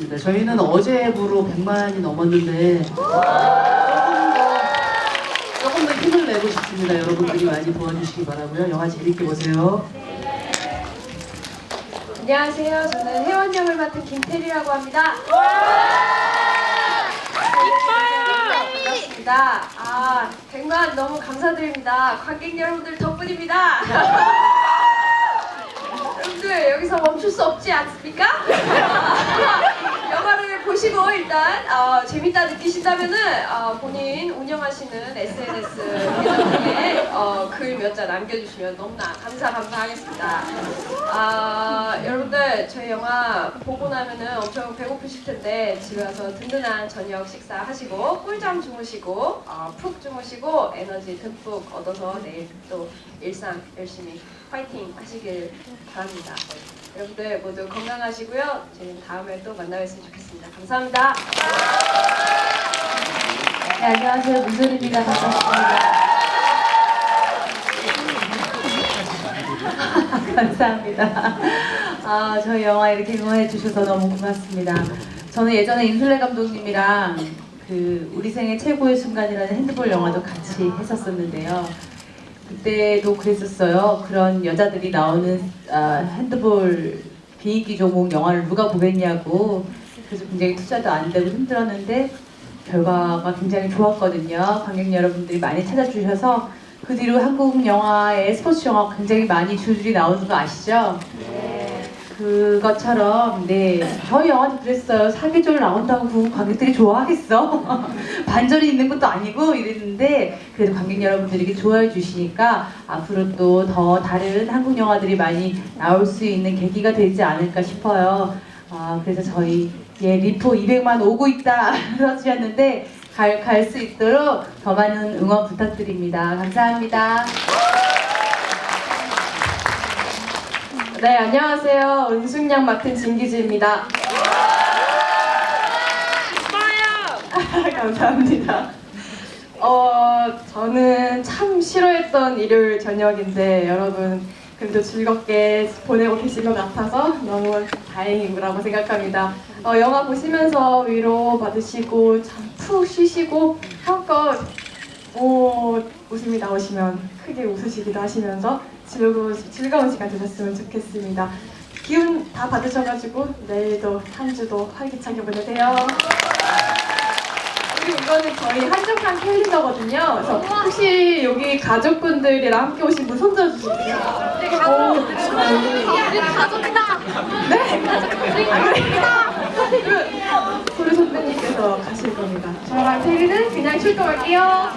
네, 저희는 어제부로 100만이 넘었는데 조금 더 조금 더 힘을 내고 싶습니다. 여러분들이 많이 도와주시기 바라고요. 영화 재밌게 보세요. 안녕하세요. 저는 혜원 역을 맡은 김태리라고 합니다. 반갑습니다. 아, 100만 너무 감사드립니다. 관객 여러분들 덕분입니다. 여러분들 여기서 멈출 수 없지 않습니까? 일단 어, 재밌다 느끼신다면은 어, 본인 운영하시는 SNS 계정에 어, 글 몇 자 남겨주시면 너무나 감사 감사하겠습니다. 아 여러분들 저희 영화 보고 나면은 엄청 배고프실 텐데 집에 와서 든든한 저녁 식사 하시고 꿀잠 주무시고 어, 푹 주무시고 에너지 듬뿍 얻어서 내일 또 일상 열심히 파이팅 하시길 바랍니다. 여러분들 모두 건강하시고요. 저희는 다음에 또 만나뵀으면 좋겠습니다. 감사합니다. 네, 안녕하세요. 문솔입니다. 반갑습니다. 감사합니다. 아, 저희 영화 이렇게 응원해 주셔서 너무 고맙습니다. 저는 예전에 임술래 감독님이랑 그 우리 생애 최고의 순간이라는 핸드볼 영화도 같이 했었었는데요. 그때도 그랬었어요. 그런 여자들이 나오는 아, 핸드볼 비인기 종목 영화를 누가 보겠냐고. 그래서 굉장히 투자도 안 되고 힘들었는데 결과가 굉장히 좋았거든요. 관객 여러분들이 많이 찾아주셔서 그 뒤로 한국 영화의 스포츠 영화 굉장히 많이 줄줄이 나오는 거 아시죠? 그것처럼 네 저희 영화도 그랬어요. 사계절 나온다고 관객들이 좋아하겠어? 반전이 있는 것도 아니고 이랬는데 그래도 관객 여러분들이 이렇게 좋아해 주시니까 앞으로 또 더 다른 한국 영화들이 많이 나올 수 있는 계기가 되지 않을까 싶어요. 아 그래서 저희 예 리포 200만 오고 있다 써주셨는데 갈 갈 수 있도록 더 많은 응원 부탁드립니다. 감사합니다. 네, 안녕하세요. 은숙양 맡은 진기지입니다. 감사합니다. 어, 저는 참 싫어했던 일요일 저녁인데 여러분 그래도 즐겁게 보내고 계신 것 같아서 너무 다행이라고 생각합니다. 어, 영화 보시면서 위로 받으시고 참 푹 쉬시고 한껏 오, 웃음이 나오시면 크게 웃으시기도 하시면서 즐거운, 즐거운 시간 되셨으면 좋겠습니다. 기운 다 받으셔가지고 내일도 한 주도 활기차게 보내세요. 그리고 이거는 저희 한정판 캘린더거든요. 그래서 혹시 여기 가족분들이랑 함께 오신 분 손 들어 주실게요. 네, 가족. 우리 가족이다. 네, 가족이다. 우리 선배님께서 가실 겁니다. 테리는 그냥 출동할게요.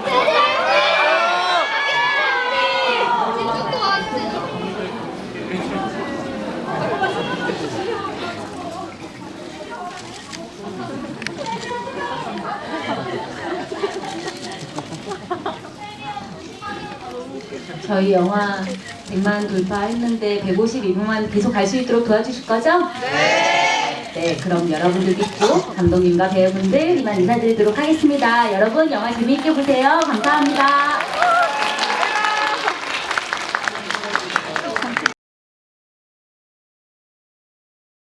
저희 영화 100만 돌파했는데 152분만 계속 갈 수 있도록 도와주실 거죠? 네. 네, 그럼 여러분들 믿고 감독님과 배우분들 이만 인사드리도록 하겠습니다. 여러분 영화 재미있게 보세요. 감사합니다.